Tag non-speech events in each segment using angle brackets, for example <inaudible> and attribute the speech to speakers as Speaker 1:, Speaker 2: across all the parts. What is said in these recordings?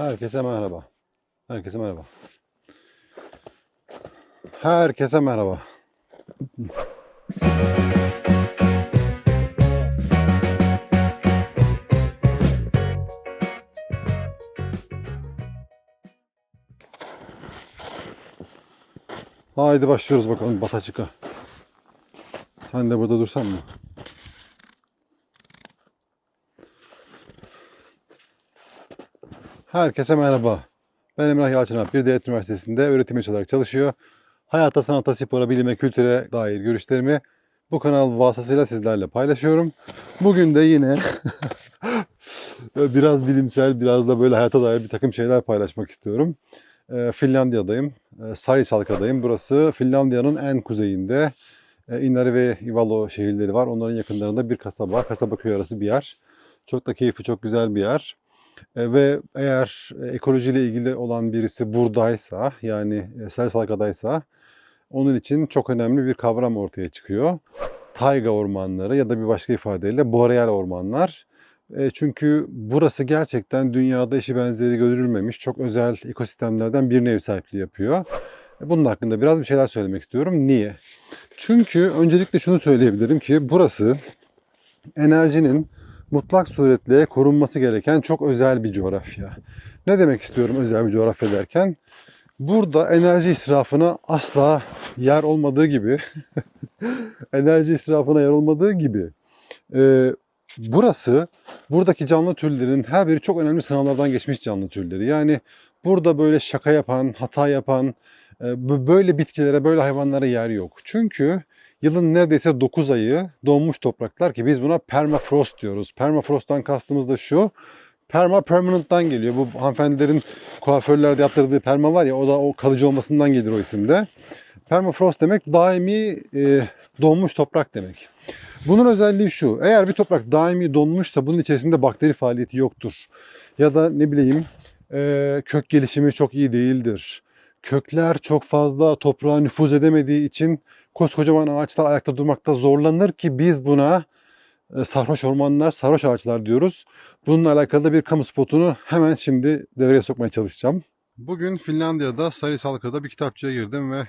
Speaker 1: Herkese merhaba. Herkese merhaba. Herkese merhaba. Haydi başlıyoruz bakalım Bataçık'a. Sen de burada dursan mı? Herkese merhaba. Ben Emrah Yalçın Bir Devlet Üniversitesi'nde öğretim üyesi olarak çalışıyor. Hayata, sanata, spora, bilime, kültüre dair görüşlerimi bu kanal vasıtasıyla sizlerle paylaşıyorum. Bugün de yine <laughs> biraz bilimsel, biraz da böyle hayata dair bir takım şeyler paylaşmak istiyorum. Ee, Finlandiya'dayım. Ee, Sarisalka'dayım. Burası Finlandiya'nın en kuzeyinde. Ee, Inari ve Ivalo şehirleri var. Onların yakınlarında bir kasaba, kasaba köy arası bir yer. Çok da keyifli, çok güzel bir yer. E, ve eğer e, ekolojiyle ilgili olan birisi buradaysa yani e, Sarısalka'daysa onun için çok önemli bir kavram ortaya çıkıyor. Tayga ormanları ya da bir başka ifadeyle boreal ormanlar. Çünkü burası gerçekten dünyada eşi benzeri görülmemiş çok özel ekosistemlerden birine ev sahipliği yapıyor. Bunun hakkında biraz bir şeyler söylemek istiyorum. Niye? Çünkü öncelikle şunu söyleyebilirim ki burası enerjinin mutlak suretle korunması gereken çok özel bir coğrafya. Ne demek istiyorum özel bir coğrafya derken? Burada enerji israfına asla yer olmadığı gibi, <laughs> enerji israfına yer olmadığı gibi e, burası, buradaki canlı türlerin her biri çok önemli sınavlardan geçmiş canlı türleri. Yani burada böyle şaka yapan, hata yapan, e, böyle bitkilere, böyle hayvanlara yer yok. Çünkü yılın neredeyse 9 ayı donmuş topraklar ki biz buna permafrost diyoruz. Permafrost'tan kastımız da şu. Perma permanent'tan geliyor. Bu hanımefendilerin kuaförlerde yaptırdığı perma var ya o da o kalıcı olmasından gelir o isimde. Permafrost demek daimi e, donmuş toprak demek. Bunun özelliği şu. Eğer bir toprak daimi donmuşsa bunun içerisinde bakteri faaliyeti yoktur. Ya da ne bileyim e, kök gelişimi çok iyi değildir. Kökler çok fazla toprağa nüfuz edemediği için koskocaman ağaçlar ayakta durmakta zorlanır ki biz buna e, sarhoş ormanlar, sarhoş ağaçlar diyoruz. Bununla alakalı da bir kamu spotunu hemen şimdi devreye sokmaya çalışacağım. Bugün Finlandiya'da Sarisalka'da bir kitapçıya girdim ve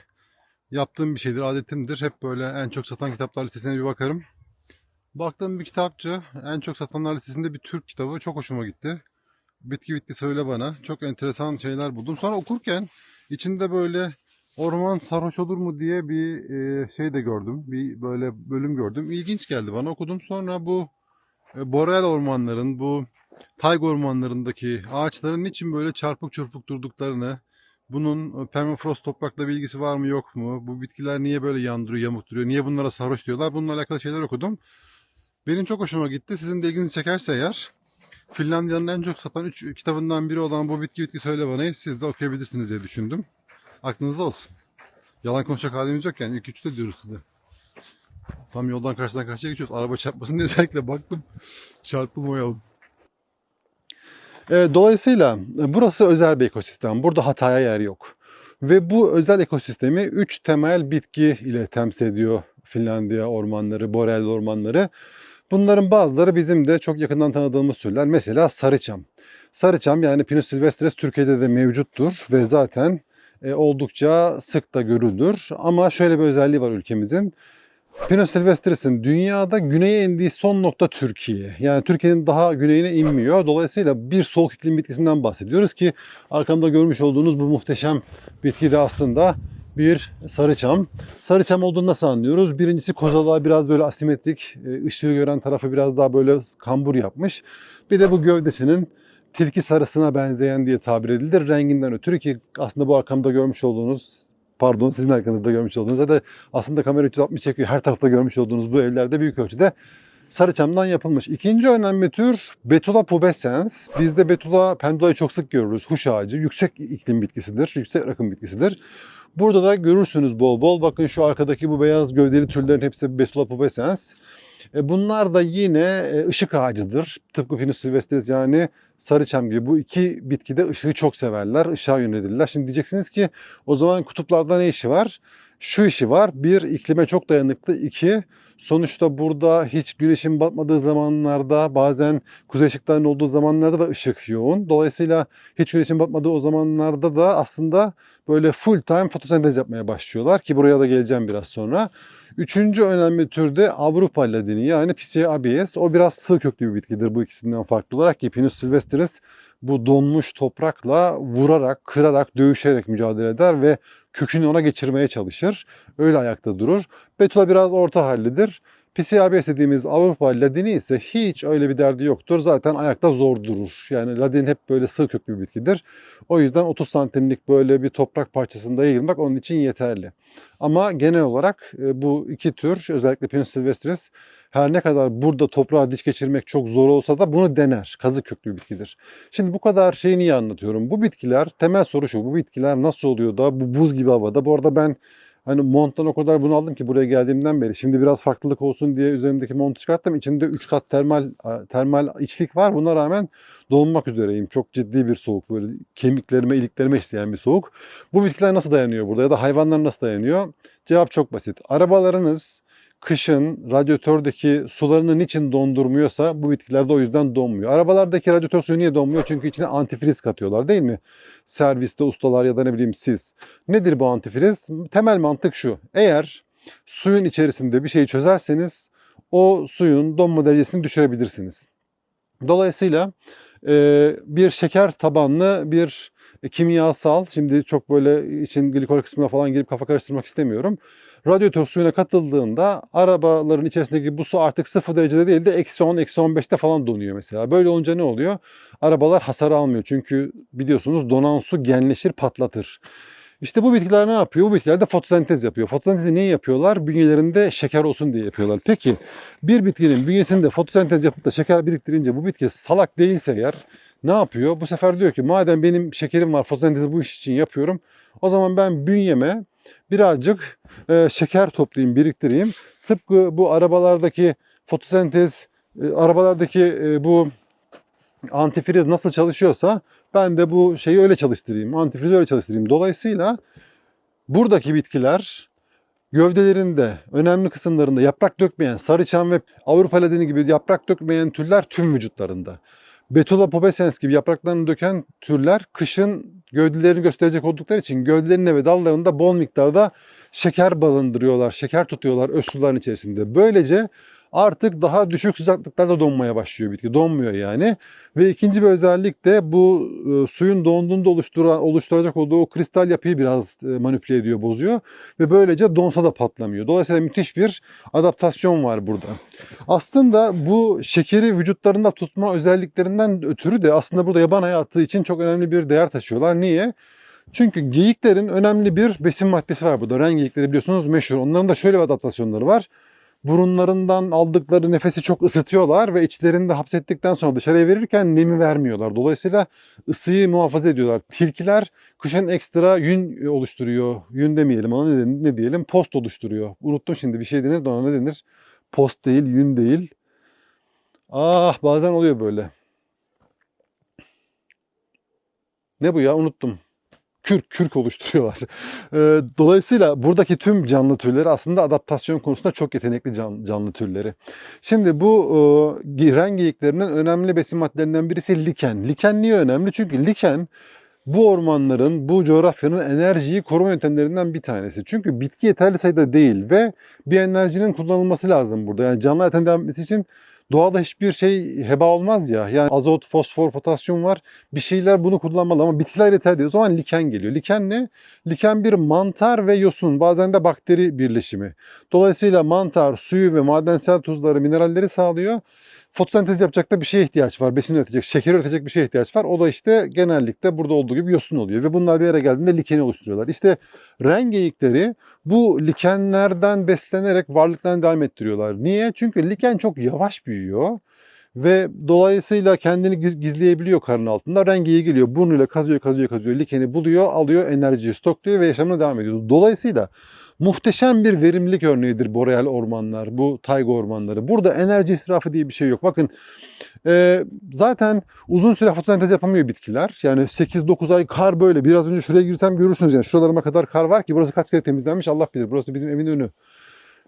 Speaker 1: yaptığım bir şeydir, adetimdir. Hep böyle en çok satan kitaplar listesine bir bakarım. Baktığım bir kitapçı, en çok satanlar listesinde bir Türk kitabı çok hoşuma gitti. Bitki bitti söyle bana. Çok enteresan şeyler buldum. Sonra okurken içinde böyle orman sarhoş olur mu diye bir e, şey de gördüm. Bir böyle bölüm gördüm. İlginç geldi bana. Okudum sonra bu e, boreal ormanların, bu tayga ormanlarındaki ağaçların niçin böyle çarpık çırpık durduklarını, bunun e, permafrost toprakla bir ilgisi var mı yok mu, bu bitkiler niye böyle yandırıyor, yamuk duruyor, niye bunlara sarhoş diyorlar, bununla alakalı şeyler okudum. Benim çok hoşuma gitti. Sizin de ilginizi çekerse eğer, Finlandiya'nın en çok satan 3 kitabından biri olan bu bitki bitki söyle bana'yı siz de okuyabilirsiniz diye düşündüm. Aklınızda olsun. Yalan konuşacak halimiz yok yani ilk üçte diyoruz size. Tam yoldan karşıdan karşıya geçiyoruz. Araba çarpmasın diye özellikle baktım. Çarpılmayalım. E, dolayısıyla e, burası özel bir ekosistem. Burada hataya yer yok. Ve bu özel ekosistemi 3 temel bitki ile temsil ediyor Finlandiya ormanları, boreal ormanları. Bunların bazıları bizim de çok yakından tanıdığımız türler. Mesela sarıçam. Sarıçam yani Pinus silvestris Türkiye'de de mevcuttur ve zaten oldukça sık da görülür. Ama şöyle bir özelliği var ülkemizin. Pinus silvestris'in dünyada güneye indiği son nokta Türkiye. Yani Türkiye'nin daha güneyine inmiyor. Dolayısıyla bir soğuk iklim bitkisinden bahsediyoruz ki arkamda görmüş olduğunuz bu muhteşem bitki de aslında bir sarıçam. Sarıçam olduğunu nasıl anlıyoruz? Birincisi kozalağı biraz böyle asimetrik, e, ışığı gören tarafı biraz daha böyle kambur yapmış. Bir de bu gövdesinin tilki sarısına benzeyen diye tabir edilir. Renginden ötürü ki aslında bu arkamda görmüş olduğunuz pardon sizin arkanızda görmüş olduğunuz da aslında kamera 360 çekiyor. Her tarafta görmüş olduğunuz bu evlerde büyük ölçüde sarıçamdan yapılmış. İkinci önemli tür Betula pubescens. Bizde Betula pendula'yı çok sık görürüz. Huş ağacı. Yüksek iklim bitkisidir. Yüksek rakım bitkisidir. Burada da görürsünüz bol bol. Bakın şu arkadaki bu beyaz gövdeli türlerin hepsi Betula pubescens. E, Bunlar da yine e, ışık ağacıdır. Tıpkı Pinus silvestris yani sarıçam gibi. Bu iki bitki de ışığı çok severler. Işığa yönelirler. Şimdi diyeceksiniz ki o zaman kutuplarda ne işi var? şu işi var. Bir, iklime çok dayanıklı. İki, sonuçta burada hiç güneşin batmadığı zamanlarda bazen kuzey ışıklarının olduğu zamanlarda da ışık yoğun. Dolayısıyla hiç güneşin batmadığı o zamanlarda da aslında böyle full time fotosentez yapmaya başlıyorlar ki buraya da geleceğim biraz sonra. Üçüncü önemli türde Avrupa ladini yani Pisea abies. O biraz sığ köklü bir bitkidir bu ikisinden farklı olarak ki Pinus silvestris bu donmuş toprakla vurarak, kırarak, dövüşerek mücadele eder ve kökünü ona geçirmeye çalışır. Öyle ayakta durur. Betula biraz orta hallidir. PCABS dediğimiz Avrupa ladini ise hiç öyle bir derdi yoktur. Zaten ayakta zor durur. Yani ladin hep böyle sığ köklü bir bitkidir. O yüzden 30 santimlik böyle bir toprak parçasında yayılmak onun için yeterli. Ama genel olarak e, bu iki tür özellikle Pinus silvestris her ne kadar burada toprağa diş geçirmek çok zor olsa da bunu dener. Kazık köklü bitkidir. Şimdi bu kadar şeyi niye anlatıyorum? Bu bitkiler temel soru şu. Bu bitkiler nasıl oluyor da bu buz gibi havada? Bu arada ben Hani monttan o kadar bunu aldım ki buraya geldiğimden beri. Şimdi biraz farklılık olsun diye üzerimdeki montu çıkarttım. İçinde 3 kat termal termal içlik var. Buna rağmen donmak üzereyim. Çok ciddi bir soğuk. Böyle kemiklerime, iliklerime işleyen bir soğuk. Bu bitkiler nasıl dayanıyor burada ya da hayvanlar nasıl dayanıyor? Cevap çok basit. Arabalarınız kışın radyatördeki sularını niçin dondurmuyorsa bu bitkiler de o yüzden donmuyor. Arabalardaki radyatör suyu niye donmuyor? Çünkü içine antifriz katıyorlar değil mi? Serviste ustalar ya da ne bileyim siz. Nedir bu antifriz? Temel mantık şu. Eğer suyun içerisinde bir şeyi çözerseniz o suyun donma derecesini düşürebilirsiniz. Dolayısıyla bir şeker tabanlı bir kimyasal, şimdi çok böyle için glikol kısmına falan girip kafa karıştırmak istemiyorum radyatör suyuna katıldığında arabaların içerisindeki bu su artık 0 derecede değil de eksi 10, eksi 15'te falan donuyor mesela. Böyle olunca ne oluyor? Arabalar hasar almıyor. Çünkü biliyorsunuz donan su genleşir, patlatır. İşte bu bitkiler ne yapıyor? Bu bitkiler de fotosentez yapıyor. Fotosentezi niye yapıyorlar? Bünyelerinde şeker olsun diye yapıyorlar. Peki bir bitkinin bünyesinde fotosentez yapıp da şeker biriktirince bu bitki salak değilse eğer ne yapıyor? Bu sefer diyor ki madem benim şekerim var fotosentezi bu iş için yapıyorum. O zaman ben bünyeme birazcık e, şeker toplayayım, biriktireyim. Tıpkı bu arabalardaki fotosentez, e, arabalardaki e, bu antifriz nasıl çalışıyorsa ben de bu şeyi öyle çalıştırayım, antifrizi öyle çalıştırayım. Dolayısıyla buradaki bitkiler gövdelerinde, önemli kısımlarında yaprak dökmeyen, sarıçam ve Avrupa ladini gibi yaprak dökmeyen türler tüm vücutlarında. Betula pubescens gibi yapraklarını döken türler kışın gövdelerini gösterecek oldukları için gövdelerinde ve dallarında bol miktarda şeker balındırıyorlar, şeker tutuyorlar öz suların içerisinde. Böylece artık daha düşük sıcaklıklarda donmaya başlıyor bitki. Donmuyor yani. Ve ikinci bir özellik de bu e, suyun donduğunda oluştura, oluşturacak olduğu o kristal yapıyı biraz e, manipüle ediyor, bozuyor. Ve böylece donsa da patlamıyor. Dolayısıyla müthiş bir adaptasyon var burada. Aslında bu şekeri vücutlarında tutma özelliklerinden ötürü de aslında burada yaban hayatı için çok önemli bir değer taşıyorlar. Niye? Çünkü geyiklerin önemli bir besin maddesi var burada. Ren geyikleri biliyorsunuz meşhur. Onların da şöyle bir adaptasyonları var burunlarından aldıkları nefesi çok ısıtıyorlar ve içlerinde hapsettikten sonra dışarıya verirken nemi vermiyorlar. Dolayısıyla ısıyı muhafaza ediyorlar. Tilkiler kışın ekstra yün oluşturuyor. Yün demeyelim ona ne, ne diyelim? Post oluşturuyor. Unuttum şimdi bir şey denir de ona ne denir? Post değil, yün değil. Ah bazen oluyor böyle. Ne bu ya unuttum kürk kürk oluşturuyorlar. <laughs> Dolayısıyla buradaki tüm canlı türleri aslında adaptasyon konusunda çok yetenekli can, canlı türleri. Şimdi bu e, ren geyiklerinin önemli besin maddelerinden birisi liken. Liken niye önemli? Çünkü liken bu ormanların, bu coğrafyanın enerjiyi koruma yöntemlerinden bir tanesi. Çünkü bitki yeterli sayıda değil ve bir enerjinin kullanılması lazım burada. Yani canlı hayatın devam etmesi için Doğada hiçbir şey heba olmaz ya. Yani azot, fosfor, potasyum var. Bir şeyler bunu kullanmalı ama bitkiler yeter değil. O zaman liken geliyor. Liken ne? Liken bir mantar ve yosun. Bazen de bakteri birleşimi. Dolayısıyla mantar suyu ve madensel tuzları, mineralleri sağlıyor fotosentez yapacak da bir şeye ihtiyaç var. Besin üretecek, şeker üretecek bir şeye ihtiyaç var. O da işte genellikle burada olduğu gibi yosun oluyor. Ve bunlar bir yere geldiğinde likeni oluşturuyorlar. İşte ren geyikleri bu likenlerden beslenerek varlıklarını devam ettiriyorlar. Niye? Çünkü liken çok yavaş büyüyor. Ve dolayısıyla kendini gizleyebiliyor karın altında. Rengi geliyor. Burnuyla kazıyor, kazıyor, kazıyor. Likeni buluyor, alıyor, enerjiyi stokluyor ve yaşamına devam ediyor. Dolayısıyla Muhteşem bir verimlilik örneğidir boreal ormanlar, bu tayga ormanları. Burada enerji israfı diye bir şey yok. Bakın e, zaten uzun süre fotosentez yapamıyor bitkiler. Yani 8-9 ay kar böyle. Biraz önce şuraya girsem görürsünüz yani. Şuralarıma kadar kar var ki burası kaç kere temizlenmiş Allah bilir. Burası bizim evin önü.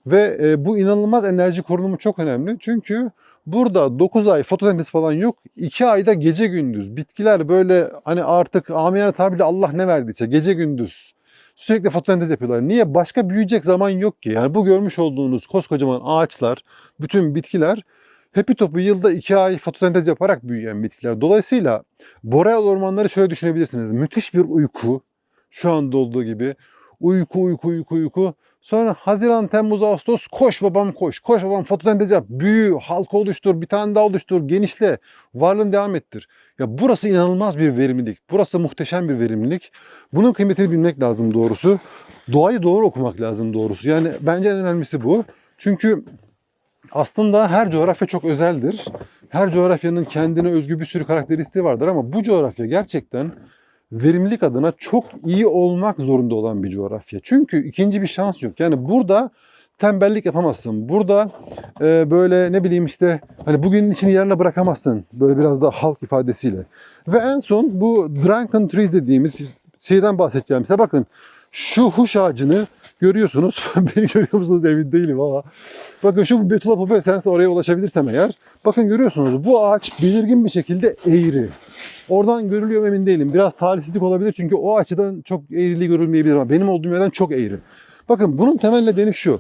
Speaker 1: Ve e, bu inanılmaz enerji korunumu çok önemli. Çünkü burada 9 ay fotosentez falan yok. 2 ayda gece gündüz. Bitkiler böyle hani artık amiyane tabirle Allah ne verdiyse gece gündüz sürekli fotosentez yapıyorlar. Niye? Başka büyüyecek zaman yok ki. Yani bu görmüş olduğunuz koskocaman ağaçlar, bütün bitkiler hepi topu yılda 2 ay fotosentez yaparak büyüyen bitkiler. Dolayısıyla boreal ormanları şöyle düşünebilirsiniz. Müthiş bir uyku. Şu anda olduğu gibi. Uyku, uyku, uyku, uyku. Sonra Haziran, Temmuz, Ağustos koş babam koş. Koş babam fotosentez yap. Büyü, halka oluştur, bir tane daha oluştur, genişle. Varlığını devam ettir. Ya burası inanılmaz bir verimlilik. Burası muhteşem bir verimlilik. Bunun kıymetini bilmek lazım doğrusu. Doğayı doğru okumak lazım doğrusu. Yani bence en önemlisi bu. Çünkü aslında her coğrafya çok özeldir. Her coğrafyanın kendine özgü bir sürü karakteristiği vardır ama bu coğrafya gerçekten verimlilik adına çok iyi olmak zorunda olan bir coğrafya. Çünkü ikinci bir şans yok. Yani burada tembellik yapamazsın. Burada e, böyle ne bileyim işte hani bugünün içini yarına bırakamazsın. Böyle biraz daha halk ifadesiyle. Ve en son bu drunken trees dediğimiz şeyden bahsedeceğim size. Bakın şu huş ağacını görüyorsunuz. <laughs> Beni görüyor musunuz emin değilim ama. Bakın şu Betula pubescens oraya ulaşabilirsem eğer. Bakın görüyorsunuz bu ağaç belirgin bir şekilde eğri. Oradan görülüyor emin değilim. Biraz talihsizlik olabilir çünkü o açıdan çok eğriliği görülmeyebilir ama benim olduğum yerden çok eğri. Bakın bunun temel nedeni şu.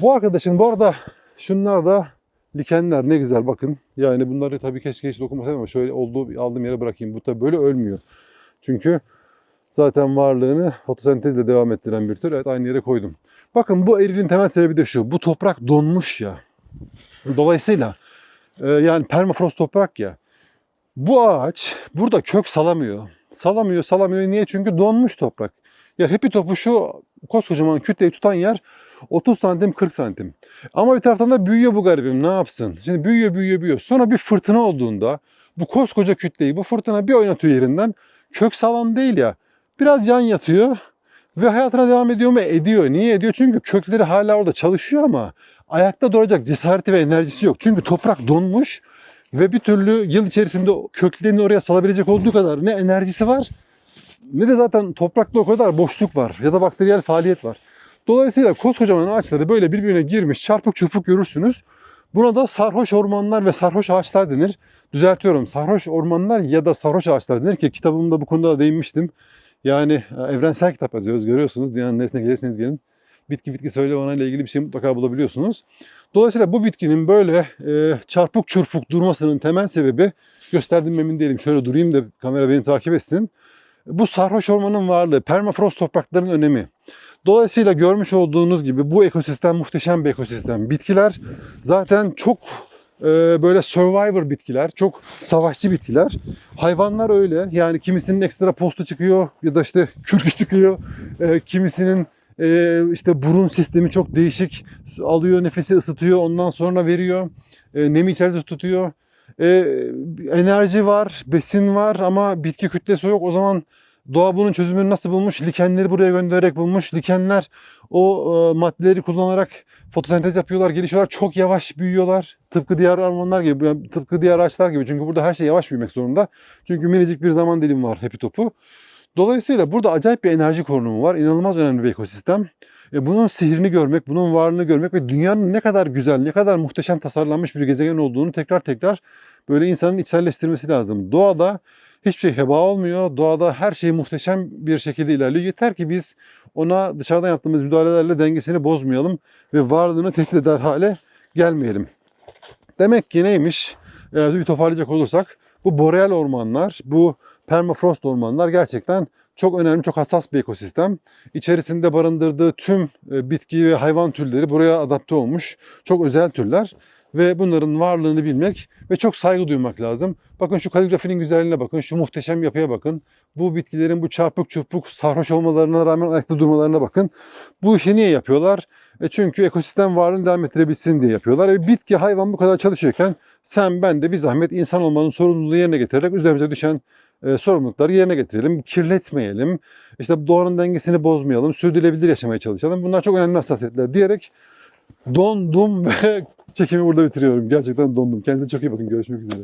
Speaker 1: Bu arkadaşın bu arada şunlar da likenler ne güzel bakın. Yani bunları tabii keşke hiç dokunmasaydım ama şöyle olduğu aldığım yere bırakayım. Bu tabii böyle ölmüyor. Çünkü zaten varlığını fotosentezle devam ettiren bir tür. Evet aynı yere koydum. Bakın bu eğriliğin temel sebebi de şu. Bu toprak donmuş ya. Dolayısıyla e, yani permafrost toprak ya. Bu ağaç burada kök salamıyor. Salamıyor, salamıyor. Niye? Çünkü donmuş toprak. Ya hepi topu şu koskocaman kütleyi tutan yer 30 santim 40 santim. Ama bir taraftan da büyüyor bu garibim ne yapsın? Şimdi büyüyor büyüyor büyüyor. Sonra bir fırtına olduğunda bu koskoca kütleyi bu fırtına bir oynatıyor yerinden. Kök sağlam değil ya. Biraz yan yatıyor ve hayatına devam ediyor mu? Ediyor. Niye ediyor? Çünkü kökleri hala orada çalışıyor ama ayakta duracak cesareti ve enerjisi yok. Çünkü toprak donmuş ve bir türlü yıl içerisinde köklerini oraya salabilecek olduğu kadar ne enerjisi var ne de zaten toprakta o kadar boşluk var ya da bakteriyel faaliyet var. Dolayısıyla koskocaman ağaçları böyle birbirine girmiş çarpık çırpık görürsünüz. Buna da sarhoş ormanlar ve sarhoş ağaçlar denir. Düzeltiyorum sarhoş ormanlar ya da sarhoş ağaçlar denir ki kitabımda bu konuda da değinmiştim. Yani e, evrensel kitap yazıyoruz görüyorsunuz. Dünyanın neresine gelirseniz gelin. Bitki bitki söyle ile ilgili bir şey mutlaka bulabiliyorsunuz. Dolayısıyla bu bitkinin böyle e, çarpık çırpık durmasının temel sebebi gösterdiğim emin değilim. Şöyle durayım da kamera beni takip etsin. Bu sarhoş ormanın varlığı, permafrost toprakların önemi. Dolayısıyla görmüş olduğunuz gibi bu ekosistem muhteşem bir ekosistem. Bitkiler zaten çok e, böyle survivor bitkiler, çok savaşçı bitkiler. Hayvanlar öyle. Yani kimisinin ekstra postu çıkıyor ya da işte kürkü çıkıyor. E, kimisinin e, işte burun sistemi çok değişik. Alıyor nefesi ısıtıyor ondan sonra veriyor. E, nemi içeride tutuyor. E, enerji var, besin var ama bitki kütlesi yok. O zaman doğa bunun çözümünü nasıl bulmuş? Likenleri buraya göndererek bulmuş. Likenler o e, maddeleri kullanarak fotosentez yapıyorlar, gelişiyorlar. Çok yavaş büyüyorlar. Tıpkı diğer ormanlar gibi, tıpkı diğer ağaçlar gibi. Çünkü burada her şey yavaş büyümek zorunda. Çünkü minicik bir zaman dilimi var hepi topu. Dolayısıyla burada acayip bir enerji korunumu var. İnanılmaz önemli bir ekosistem. E bunun sihrini görmek, bunun varlığını görmek ve dünyanın ne kadar güzel, ne kadar muhteşem tasarlanmış bir gezegen olduğunu tekrar tekrar böyle insanın içselleştirmesi lazım. Doğada hiçbir şey heba olmuyor. Doğada her şey muhteşem bir şekilde ilerliyor. Yeter ki biz ona dışarıdan yaptığımız müdahalelerle dengesini bozmayalım ve varlığını tehdit eder hale gelmeyelim. Demek ki neymiş? Bir toparlayacak olursak bu boreal ormanlar, bu permafrost ormanlar gerçekten çok önemli, çok hassas bir ekosistem. İçerisinde barındırdığı tüm e, bitki ve hayvan türleri buraya adapte olmuş. Çok özel türler ve bunların varlığını bilmek ve çok saygı duymak lazım. Bakın şu kaligrafinin güzelliğine bakın, şu muhteşem yapıya bakın. Bu bitkilerin bu çarpık çırpık sarhoş olmalarına rağmen ayakta durmalarına bakın. Bu işi niye yapıyorlar? E çünkü ekosistem varlığını devam ettirebilsin diye yapıyorlar. E bitki, hayvan bu kadar çalışıyorken sen ben de bir zahmet insan olmanın sorumluluğunu yerine getirerek üzerimize düşen e, sorumlulukları yerine getirelim, kirletmeyelim, işte doğanın dengesini bozmayalım, sürdürülebilir yaşamaya çalışalım. Bunlar çok önemli hassasiyetler diyerek dondum <laughs> ve çekimi burada bitiriyorum. Gerçekten dondum. Kendinize çok iyi bakın. Görüşmek üzere.